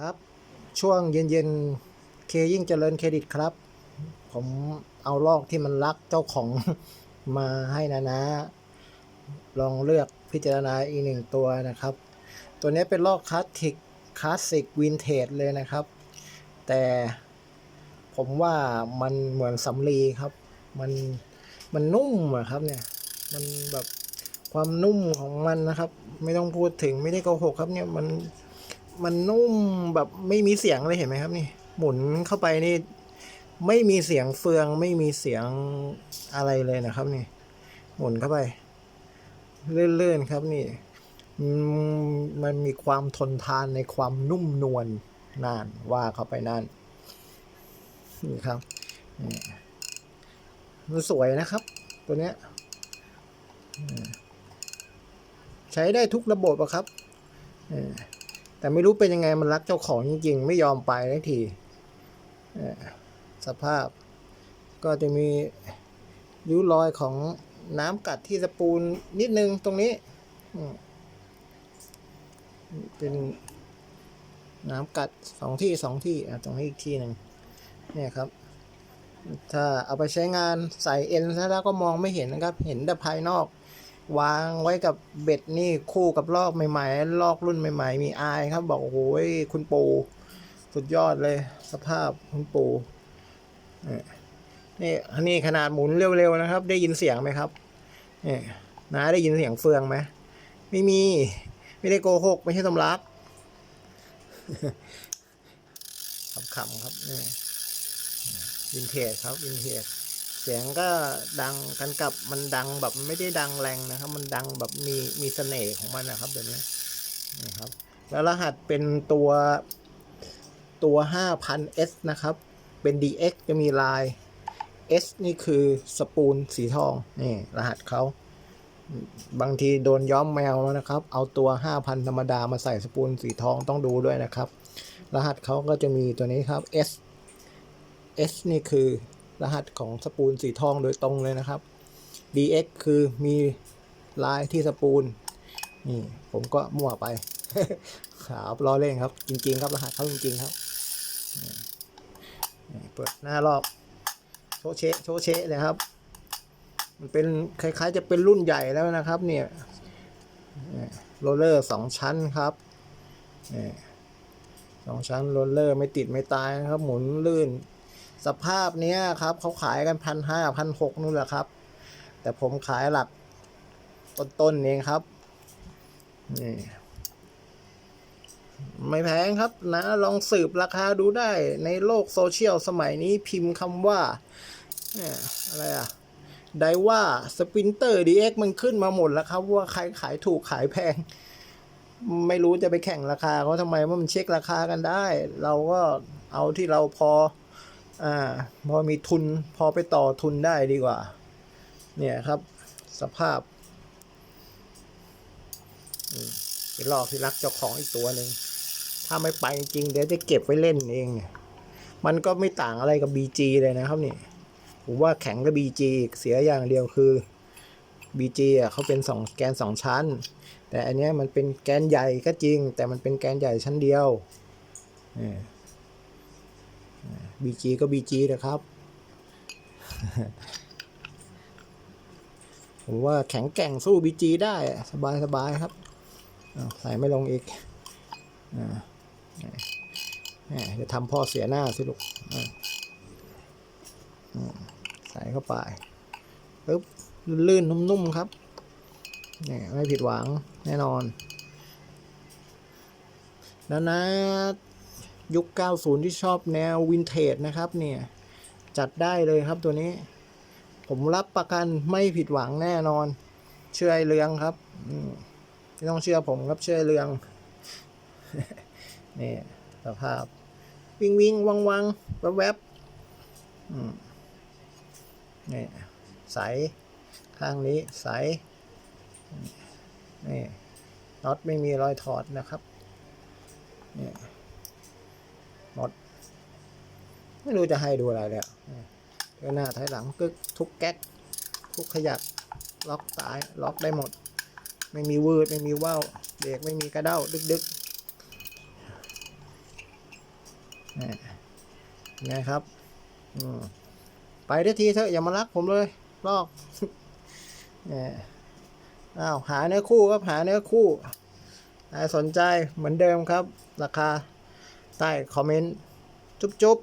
ครับ ช่วงเย็นๆเคยิ่งเจริญเครดิตครับ ผมเอาลอกที่มันรักเจ้าของมาให้นะนะ ลองเลือกพิจารณาอีกหนึ่งตัวนะครับ ตัวนี้เป็นลอกคลาสสิกคลาสสิกวินเทจเลยนะครับ แต่ผมว่ามันเหมือนสำลีครับ มันมันนุ่มอะครับเนี่ย มันแบบความนุ่มของมันนะครับ ไม่ต้องพูดถึงไม่ได้โกหกครับเนี่ยมัน มันนุ่มแบบไม่มีเสียงเลยเห็นไหมครับนี่ หมุนเข้าไปนี่ ไม่มีเสียงเฟือง ไม่มีเสียงอะไรเลยนะครับนี่ หมุนเข้าไป เลื่อนๆครับนี่มันมีความทนทานในความนุ่มนวลนานว่าเข้าไปนั่นนี่ครับนี่มันสวยนะครับ ตัวเนี้ยใช้ได้ทุกระบบอะครับเออ แต่ไม่รู้เป็นยังไงมันรักเจ้าของจริงๆ ไม่ยอมไปทันทีสภาพก็จะมีริ้วรอยของน้ำกัดที่สปูลนิดนึงตรงนี้ เป็นน้ำกัดสองที่สองที่ตรงนี้อีกที่หนึ่งเนี่ยครับ ถ้าเอาไปใช้งานใส่เอ็นซะแล้วก็มองไม่เห็นนะครับ เห็นแต่ภายนอก วางไว้กับเบ็ดนี่คู่กับลอกใหม่ๆลอกรุ่นใหม่ ๆ มีอายครับ บอกโอ้โหคุณปูสุดยอดเลย สภาพคุณปูนี่นี่นี่ขนาดหมุนเร็วๆนะครับ ได้ยินเสียงไหมครับนี่นาได้ยินเสียงเฟืองไหมไม่มี ไม่ได้โกหก ไม่ใช่ตำลักขำๆครับนี่วินเทจครับวินเทจ เสียงก็ดังกันกับมันดังแบบไม่ได้ดังแรงนะครับ มันดังแบบมีมีเสน่ห์ของมันนะครับแบบนี้นี่ครับ แล้วรหัสเป็นตัวตัว 5,000S นะครับ เป็น DX จะมีลาย S นี่คือสปูลสีทองนี่รหัสเขาบางทีโดนย้อมแมวแล้วนะครับ เอาตัว 5,000 ธรรมดามาใส่สปูลสีทองต้องดูด้วยนะครับ รหัสเขาก็จะมีตัวนี้ครับ S S นี่คือ รหัสของสปูลสีทองโดยตรงเลยนะครับ DX คือมีลายที่สปูลนี่ผมก็มั่วไปครับล้อเล่นครับ จริง ๆ ครับรหัสเขาจริง ๆ ครับเปิดหน้ารอบโชเชโชเชเลยครับ มันเป็นคล้ายๆ จะเป็นรุ่นใหญ่แล้วนะครับ เนี่ยโรลเลอร์สองชั้นครับสองชั้นโรลเลอร์ไม่ติดไม่ตายนะครับ หมุนลื่น สภาพเนี้ยครับเขาขายกันพันห้าพันหกนู่นแหละครับ แต่ผมขายหลักต้นๆเองครับนี่ไม่แพงครับนะลองสืบราคาดูได้ในโลกโซเชียลสมัยนี้พิมพ์คำว่าเนี่ยอะไรอะไดว่าสปินเตอร์ดีเอ็กมันขึ้นมาหมดแล้วครับว่าใครขายถูกขายแพง ไม่รู้จะไปแข่งราคาเขาทำไมว่ามันเช็คราคากันได้ เราก็เอาที่เราพอ อ่าพอมีทุนพอไปต่อทุนได้ดีกว่า เนี่ยครับสภาพอืมเป็นลอกที่รักเจ้าของอีกตัวหนึ่งถ้าไม่ไปจริงเดี๋ยวจะเก็บไว้เล่นเอง มันก็ไม่ต่างอะไรกับ BG เลยนะครับนี่ผมว่าแข็งกับ BG อีเสียอย่างเดียวคือ BG อะเขาเป็นสองแกนสองชั้น แต่อันนี้มันเป็นแกนใหญ่ก็จริง แต่มันเป็นแกนใหญ่ชั้นเดียวนี่ BG ก็ BG นะครับ ผมว่าแข็งแกร่งสู้ BG ได้สบายสบายครับ ใส่ไม่ลงอีกอจะทำพ่อเสียหน้าสิลูกใส่เข้าไปปึ๊บลื่นนุ่มๆครับนี่ไม่ผิดหวังแน่นอนแล้วนะ ยุค 90 ที่ชอบแนววินเทจนะครับเนี่ย จัดได้เลยครับตัวนี้ ผมรับประกันไม่ผิดหวังแน่นอน เชื่อไอ้เรืองครับอืมไม่ต้องเชื่อผมครับเชื่อไอ้เรืองนี่สภาพ วิ่งวิ่งวังวังแวบแวบอืมนี่ใสข้างนี้ใสนี่น็อตไม่มีรอยถอดนะครับนี่ หมด ไม่รู้จะให้ดูอะไรเลยเดินหน้าถอยหลังกึกทุกแก๊กทุกขยักล็อกตายล็อกได้หมด ไม่มีวืดไม่มีว่าวเบรกไม่มีกระเด้าดึกดึกอ่ไงครับไปได้ทีเถอะอย่ามารักผมเลยลอกเอออ้าวหาเนื้อคู่ครับหาเนื้อคู่ใครสนใจเหมือนเดิมครับ ราคาใต้คอมเมนต์ จุ๊บจุ๊บ